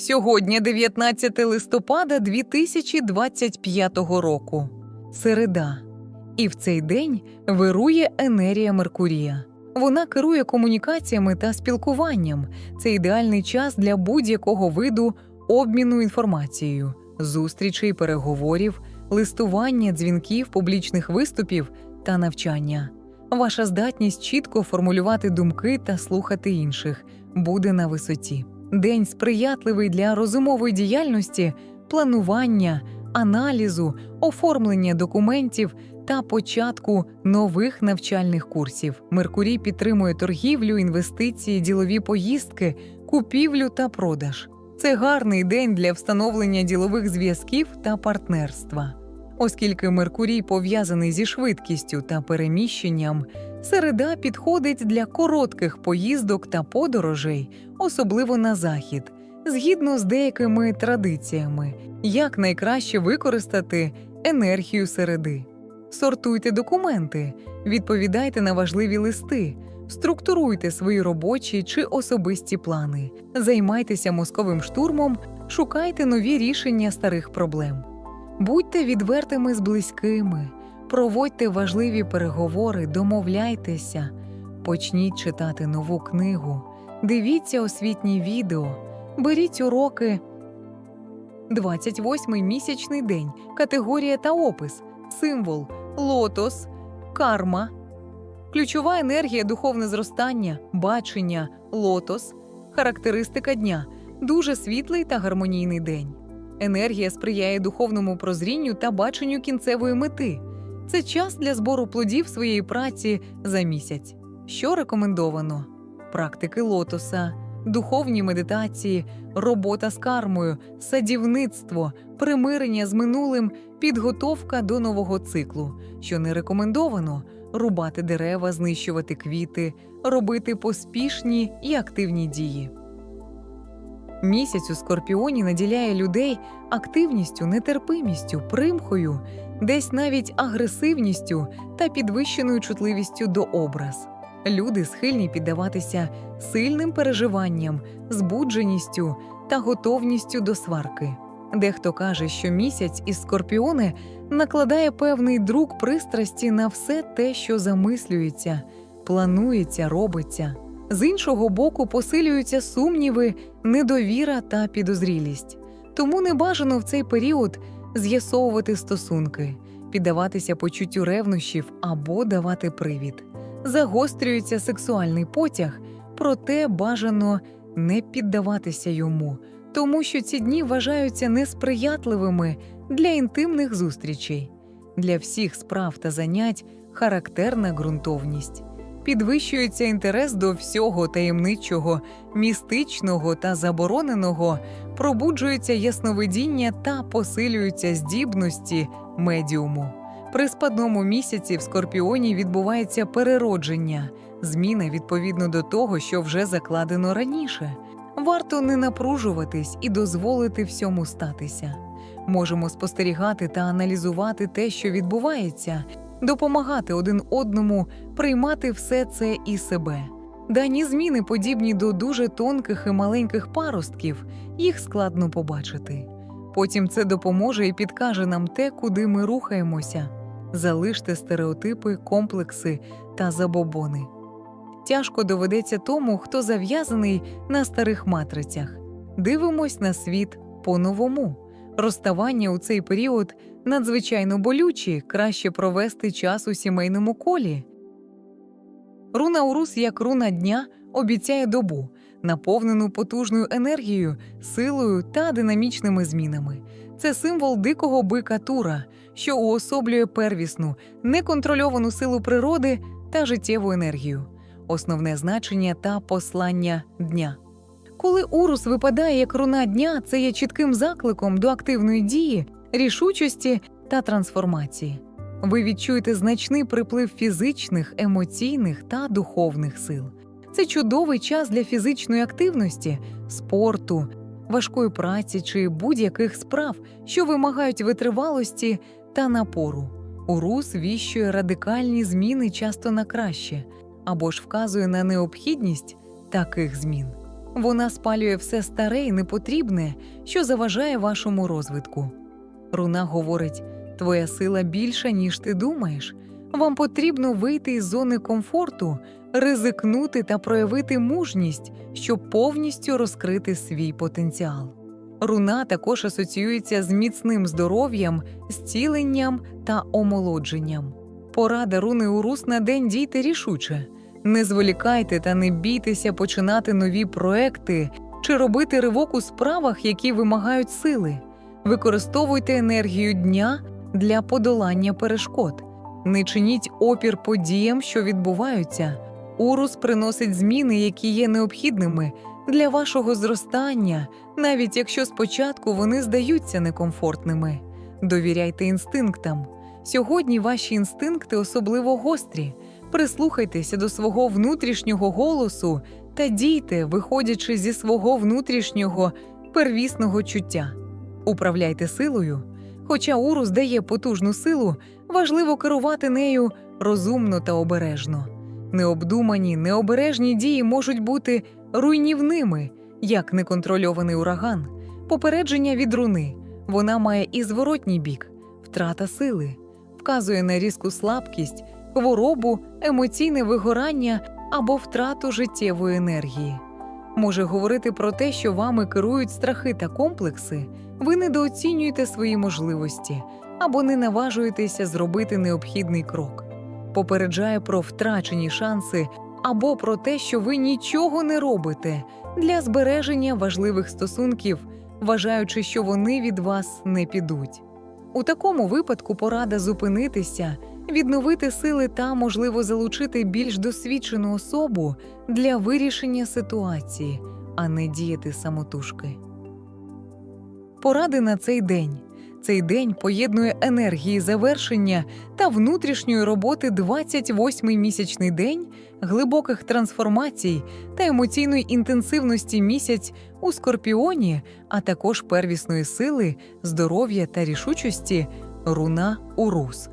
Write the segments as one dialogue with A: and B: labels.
A: Сьогодні 19 листопада 2025 року. Середа. І в цей день вирує енергія Меркурія. Вона керує комунікаціями та спілкуванням. Це ідеальний час для будь-якого виду обміну інформацією, зустрічей, переговорів, листування, дзвінків, публічних виступів та навчання. Ваша здатність чітко формулювати думки та слухати інших буде на висоті. День сприятливий для розумової діяльності, планування, аналізу, оформлення документів та початку нових навчальних курсів. Меркурій підтримує торгівлю, інвестиції, ділові поїздки, купівлю та продаж. Це гарний день для встановлення ділових зв'язків та партнерства. Оскільки Меркурій пов'язаний зі швидкістю та переміщенням, середа підходить для коротких поїздок та подорожей, особливо на захід, згідно з деякими традиціями, як найкраще використати енергію середи. Сортуйте документи, відповідайте на важливі листи, структуруйте свої робочі чи особисті плани, займайтеся мозковим штурмом, шукайте нові рішення старих проблем. Будьте відвертими з близькими, проводьте важливі переговори, домовляйтеся, почніть читати нову книгу, дивіться освітні відео, беріть уроки. 28-й місячний день, категорія та опис, символ, лотос, карма. Ключова енергія духовне зростання, бачення, лотос, характеристика дня, дуже світлий та гармонійний день. Енергія сприяє духовному прозрінню та баченню кінцевої мети. Це час для збору плодів своєї праці за місяць. Що рекомендовано? Практики лотоса, духовні медитації, робота з кармою, садівництво, примирення з минулим, підготовка до нового циклу. Що не рекомендовано рубати дерева, знищувати квіти, робити поспішні і активні дії. Місяць у скорпіоні наділяє людей активністю, нетерпимістю, примхою, десь навіть агресивністю та підвищеною чутливістю до образ. Люди схильні піддаватися сильним переживанням, збудженістю та готовністю до сварки. Дехто каже, що місяць із скорпіони накладає певний друк пристрасті на все те, що замислюється, планується, робиться. З іншого боку, посилюються сумніви, недовіра та підозрілість. Тому не бажано в цей період з'ясовувати стосунки, піддаватися почуттю ревнощів або давати привід. Загострюється сексуальний потяг, проте бажано не піддаватися йому, тому що ці дні вважаються несприятливими для інтимних зустрічей. Для всіх справ та занять характерна ґрунтовність. Підвищується інтерес до всього таємничого, містичного та забороненого, пробуджується ясновидіння та посилюються здібності медіуму. При спадному місяці в скорпіоні відбувається переродження, зміна відповідно до того, що вже закладено раніше. Варто не напружуватись і дозволити всьому статися. Можемо спостерігати та аналізувати те, що відбувається, допомагати один одному приймати все це і себе. Дані зміни подібні до дуже тонких і маленьких паростків, їх складно побачити. Потім це допоможе і підкаже нам те, куди ми рухаємося. Залиште стереотипи, комплекси та забобони. Тяжко доведеться тому, хто зав'язаний на старих матрицях. Дивимось на світ по-новому. Розставання у цей період надзвичайно болючі, краще провести час у сімейному колі. Руна Урус як руна дня обіцяє добу, наповнену потужною енергією, силою та динамічними змінами. Це символ дикого бика Тура, що уособлює первісну, неконтрольовану силу природи та життєву енергію, основне значення та послання дня. Коли урус випадає як руна дня, це є чітким закликом до активної дії, рішучості та трансформації. Ви відчуєте значний приплив фізичних, емоційних та духовних сил. Це чудовий час для фізичної активності, спорту, важкої праці чи будь-яких справ, що вимагають витривалості та напору. Урус віщує радикальні зміни часто на краще, або ж вказує на необхідність таких змін. Вона спалює все старе і непотрібне, що заважає вашому розвитку. Руна говорить: твоя сила більша, ніж ти думаєш. Вам потрібно вийти із зони комфорту, ризикнути та проявити мужність, щоб повністю розкрити свій потенціал. Руна також асоціюється з міцним здоров'ям, зціленням та омолодженням. Порада руни Урус на день дійте рішуче. Не зволікайте та не бійтеся починати нові проекти чи робити ривок у справах, які вимагають сили. Використовуйте енергію дня для подолання перешкод. Не чиніть опір подіям, що відбуваються. Урус приносить зміни, які є необхідними для вашого зростання, навіть якщо спочатку вони здаються некомфортними. Довіряйте інстинктам. Сьогодні ваші інстинкти особливо гострі. Прислухайтеся до свого внутрішнього голосу та дійте, виходячи зі свого внутрішнього первісного чуття. Управляйте силою. Хоча Урус дає потужну силу, важливо керувати нею розумно та обережно. Необдумані, необережні дії можуть бути руйнівними, як неконтрольований ураган, попередження від руни. Вона має і зворотній бік, втрата сили, вказує на різку слабкість, хворобу, емоційне вигорання або втрату життєвої енергії. Може говорити про те, що вами керують страхи та комплекси, ви недооцінюєте свої можливості або не наважуєтеся зробити необхідний крок. Попереджає про втрачені шанси або про те, що ви нічого не робите для збереження важливих стосунків, вважаючи, що вони від вас не підуть. У такому випадку порада зупинитися, відновити сили та, можливо, залучити більш досвідчену особу для вирішення ситуації, а не діяти самотужки. Поради на цей день. Цей день поєднує енергії завершення та внутрішньої роботи 28-й місячний день, глибоких трансформацій та емоційної інтенсивності місяць у скорпіоні, а також первісної сили, здоров'я та рішучості руна Урус.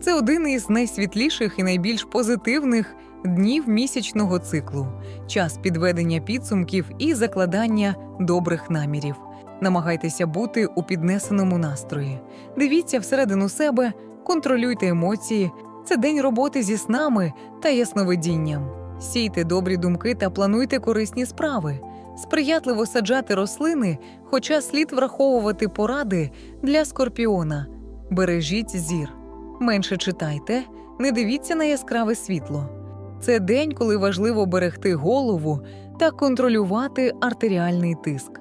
A: Це один із найсвітліших і найбільш позитивних днів місячного циклу, час підведення підсумків і закладання добрих намірів. Намагайтеся бути у піднесеному настрої. Дивіться всередину себе, контролюйте емоції. Це день роботи зі снами та ясновидінням. Сійте добрі думки та плануйте корисні справи. Сприятливо саджати рослини, хоча слід враховувати поради для скорпіона. Бережіть зір. Менше читайте, не дивіться на яскраве світло. Це день, коли важливо берегти голову та контролювати артеріальний тиск.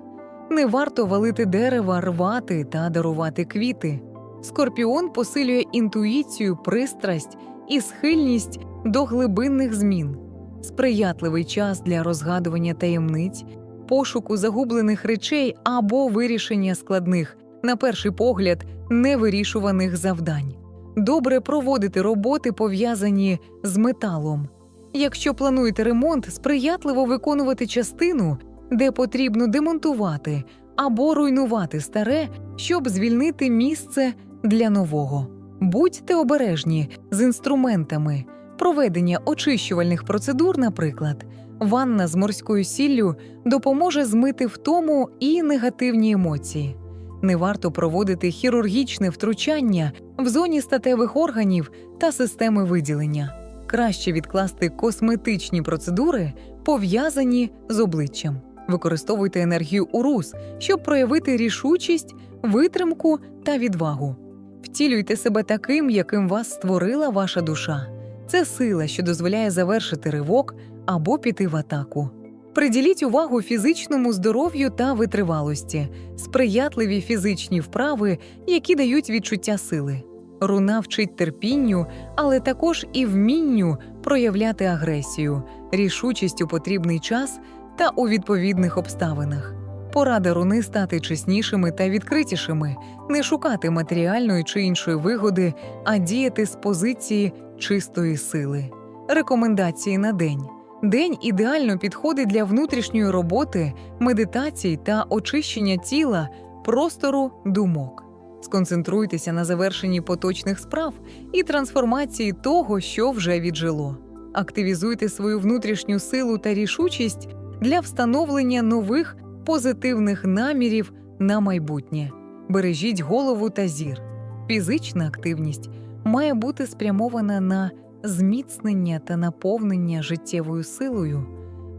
A: Не варто валити дерева, рвати та дарувати квіти. Скорпіон посилює інтуїцію, пристрасть і схильність до глибинних змін, сприятливий час для розгадування таємниць, пошуку загублених речей або вирішення складних, на перший погляд, невирішуваних завдань. Добре проводити роботи, пов'язані з металом. Якщо плануєте ремонт, сприятливо виконувати частину, де потрібно демонтувати або руйнувати старе, щоб звільнити місце для нового. Будьте обережні з інструментами, проведення очищувальних процедур, наприклад, ванна з морською сіллю допоможе змити втому і негативні емоції. Не варто проводити хірургічне втручання в зоні статевих органів та системи виділення. Краще відкласти косметичні процедури, пов'язані з обличчям. Використовуйте енергію урус, щоб проявити рішучість, витримку та відвагу. Втілюйте себе таким, яким вас створила ваша душа. Це сила, що дозволяє завершити ривок або піти в атаку. Приділіть увагу фізичному здоров'ю та витривалості, сприятливі фізичні вправи, які дають відчуття сили. Руна вчить терпінню, але також і вмінню проявляти агресію, рішучість у потрібний час та у відповідних обставинах. Порада руни стати чеснішими та відкритішими, не шукати матеріальної чи іншої вигоди, а діяти з позиції чистої сили. Рекомендації на день. День ідеально підходить для внутрішньої роботи, медитацій та очищення тіла, простору, думок. Сконцентруйтеся на завершенні поточних справ і трансформації того, що вже віджило. Активізуйте свою внутрішню силу та рішучість для встановлення нових позитивних намірів на майбутнє. Бережіть голову та зір. Фізична активність має бути спрямована на зміцнення та наповнення життєвою силою.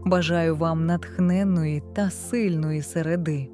A: Бажаю вам натхненної та сильної середи.